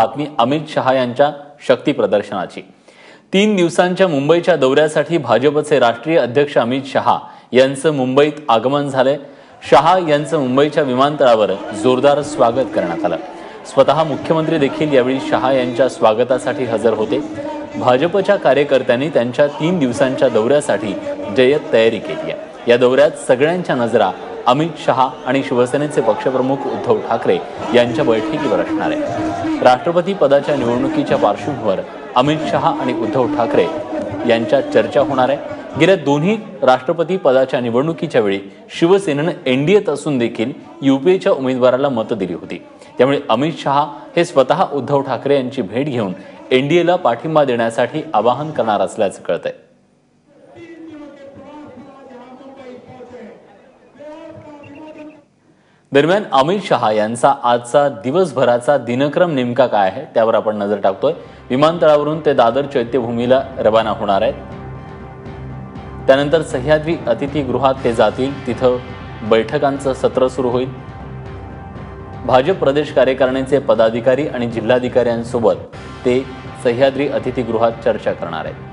बातमी अमित शहा यांच्या शक्ती प्रदर्शनाची. तीन दिवसांच्या मुंबईच्या दौऱ्यासाठी भाजपचे राष्ट्रीय अध्यक्ष अमित शहा यांचं मुंबईत आगमन झालंय. शहा यांचं मुंबईच्या विमानतळावर जोरदार स्वागत करण्यात आलं. स्वतः मुख्यमंत्री देखील यावेळी शहा यांच्या स्वागतासाठी हजर होते. भाजपच्या कार्यकर्त्यांनी त्यांच्या तीन दिवसांच्या दौऱ्यासाठी जय्यत तयारी केली आहे. या दौऱ्यात सगळ्यांच्या नजरा अमित शहा आणि शिवसेनेचे पक्षप्रमुख उद्धव ठाकरे यांच्या बैठकीवर असणार आहे. राष्ट्रपती पदाच्या निवडणुकीच्या पार्श्वभूमीवर अमित शहा आणि उद्धव ठाकरे यांच्यात चर्चा होणार आहे. गेल्या दोन्ही राष्ट्रपती पदाच्या निवडणुकीच्या वेळी शिवसेनेनं एनडीएत असून देखील युपीएच्या उमेदवाराला मतं दिली होती. त्यामुळे अमित शहा हे स्वतः उद्धव ठाकरे यांची भेट घेऊन एनडीएला पाठिंबा देण्यासाठी आवाहन करणार असल्याचं कळतंय. दरम्यान अमित शहा यांचा आजचा दिवसभराचा दिनक्रम नेमका काय आहे त्यावर आपण नजर टाकतोय. विमानतळावरून ते दादर चैत्यभूमीला रवाना होणार आहेत. त्यानंतर सह्याद्री अतिथीगृहात ते जातील तिथं बैठकांचं सत्र सुरू होईल. भाजप प्रदेश कार्यकारिणीचे पदाधिकारी आणि जिल्हाधिकाऱ्यांसोबत ते सह्याद्री अतिथीगृहात चर्चा करणार आहेत.